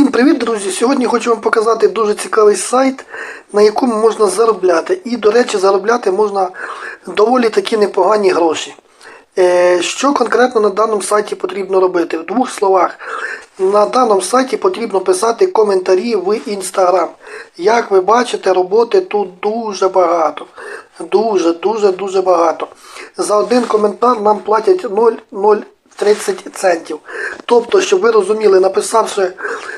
Всім привіт, друзі! Сьогодні хочу вам показати дуже цікавий сайт, на якому можна заробляти. І, до речі, заробляти можна доволі такі непогані гроші. Е, Що конкретно на даному сайті потрібно робити? В двох словах, на даному сайті потрібно писати коментарі в Instagram. Як ви бачите, роботи тут дуже багато. Дуже, дуже, багато. За один коментар нам платять 0,030 центів. Тобто, щоб ви розуміли, написавши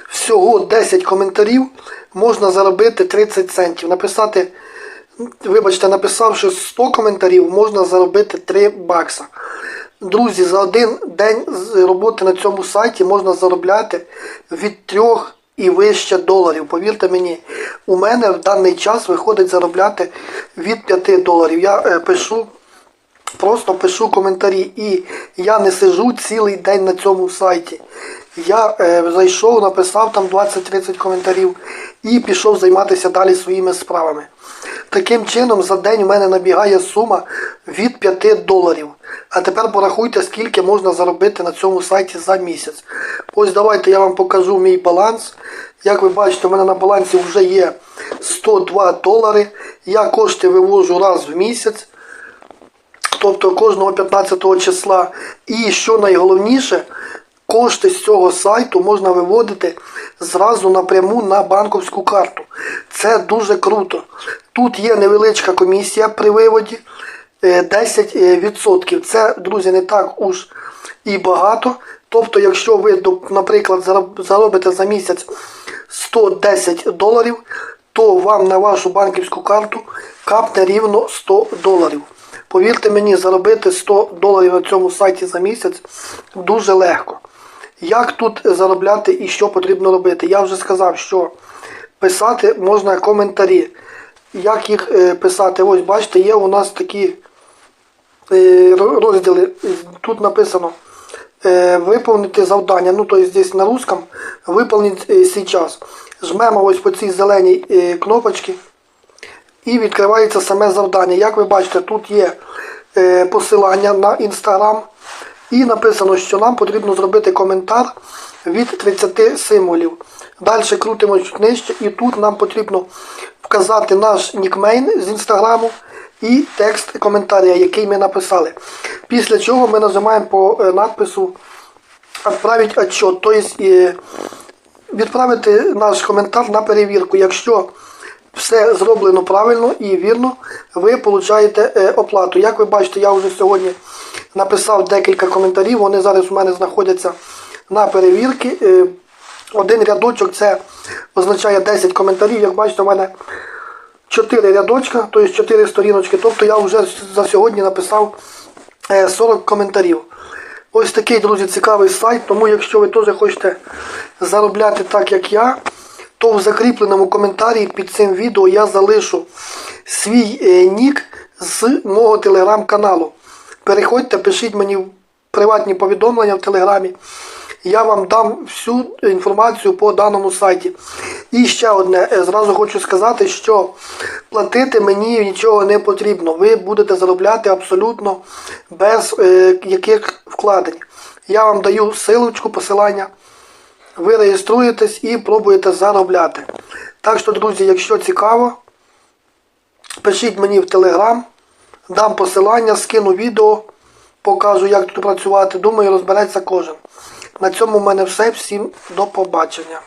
всього 10 коментарів, можна заробити 30 центів. Написати, вибачте, написавши 100 коментарів, можна заробити 3 бакса. Друзі, за один день роботи на цьому сайті можна заробляти від 3 і вище доларів. Повірте мені, у мене в даний час виходить заробляти від 5 доларів. Я е, пишу. Просто пишу коментарі і я не сижу цілий день на цьому сайті. Я е, зайшов, написав там 20-30 коментарів і пішов займатися далі своїми справами. Таким чином, за день у мене набігає сума від 5 доларів. А тепер порахуйте, скільки можна заробити на цьому сайті за місяць. Ось давайте я вам покажу мій баланс. Як ви бачите, у мене на балансі вже є 102 долари. Я кошти вивожу раз в місяць тобто кожного 15 числа. І що найголовніше, кошти з цього сайту можна виводити зразу напряму на банковську карту. Це дуже круто. Тут є невеличка комісія при виводі е, 10%. Це, друзі, не так уж і багато. Тобто, якщо ви, наприклад, заробите за місяць 110 доларів, то вам на вашу банківську карту капне рівно 100 доларів. Повірте мені, заробити 100 доларів на цьому сайті за місяць дуже легко. Як тут заробляти і що потрібно робити? Я вже сказав, що писати можна коментарі. Як їх е, писати? Ось бачите, є у нас такі е, розділи. Тут написано е, виповнити завдання. Ну, тобто здесь на русском виповнить е, сейчас. Жмемо ось по цій зеленій кнопочці і відкривається саме завдання. Як ви бачите, тут є посилання на інстаграм. І написано, що нам потрібно зробити коментар від 30 символів. Далі крутимо чуть нижче, і тут нам потрібно вказати наш нікмейн з інстаграму і текст коментаря, який ми написали. Після чого ми нажимаємо по е, надпису «Отправить отчет», тобто е, відправити наш коментар на перевірку. Якщо все зроблено правильно і вірно, ви получаєте е, оплату. Як ви бачите, я вже сьогодні написав декілька коментарів. Вони зараз у мене знаходяться на перевірці. Е, Один рядочок це означає 10 коментарів. Як бачите, у мене 4 рядочка, тобто 4 сторіночки. Тобто я вже за сьогодні написав е, 40 коментарів. Ось такий, друзі, цікавий сайт. Тому якщо ви теж хочете заробляти так, як я, то в закріпленому коментарі під цим відео я залишу свій е, нік з мого телеграм-каналу. Переходьте, пишіть мені приватні повідомлення в телеграмі. Я вам дам всю інформацію по даному сайті. І ще одне, е, зразу хочу сказати, що платити мені нічого не потрібно. Ви будете заробляти абсолютно без е, яких вкладень. Я вам даю силочку, посилання. Ви реєструєтесь і пробуєте заробляти. Так що, друзі, якщо цікаво, пишіть мені в Телеграм, дам посилання, скину відео, покажу, як тут працювати. Думаю, розбереться кожен. На цьому в мене все. Всім до побачення.